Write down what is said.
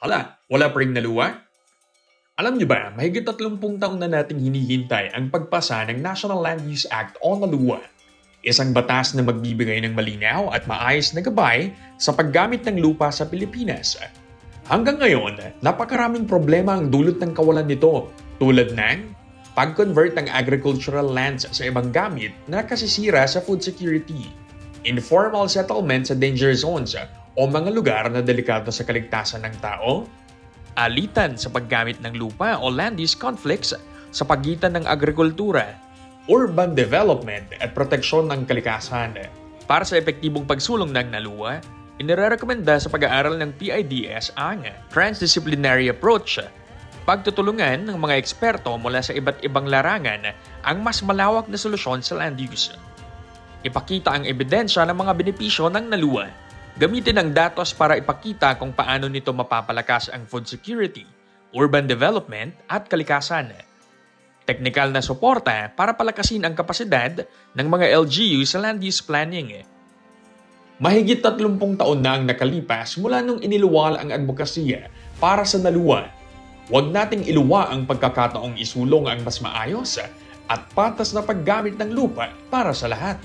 Hala, wala pa rin naluwa? Alam niyo ba, mahigit 30 taon na nating hinihintay ang pagpasa ng National Land Use Act o NALUA. Isang batas na magbibigay ng malinaw at maayos na gabay sa paggamit ng lupa sa Pilipinas. Hanggang ngayon, napakaraming problema ang dulot ng kawalan nito tulad ng pag-convert ng agricultural lands sa ibang gamit na kasisira sa food security, informal settlement sa danger zones o mga lugar na delikado sa kaligtasan ng tao, alitan sa paggamit ng lupa o land use conflicts sa pagitan ng agrikultura, urban development at proteksyon ng kalikasan. Para sa epektibong pagsulong ng NALUA, inirekomenda sa pag-aaral ng PIDS ang transdisciplinary approach, pagtutulungan ng mga eksperto mula sa iba't ibang larangan ang mas malawak na solusyon sa land use. Ipakita ang ebidensya ng mga benepisyo ng NALUA Gamitin ang datos para ipakita kung paano nito mapapalakas ang food security, urban development at kalikasan. Teknikal na suporta para palakasin ang kapasidad ng mga LGU sa land use planning. Mahigit 30 taon na ang nakalipas mula nung iniluwal ang advokasya para sa naluwa. Huwag nating iluwa ang pagkakataong isulong ang mas maayos at patas na paggamit ng lupa para sa lahat.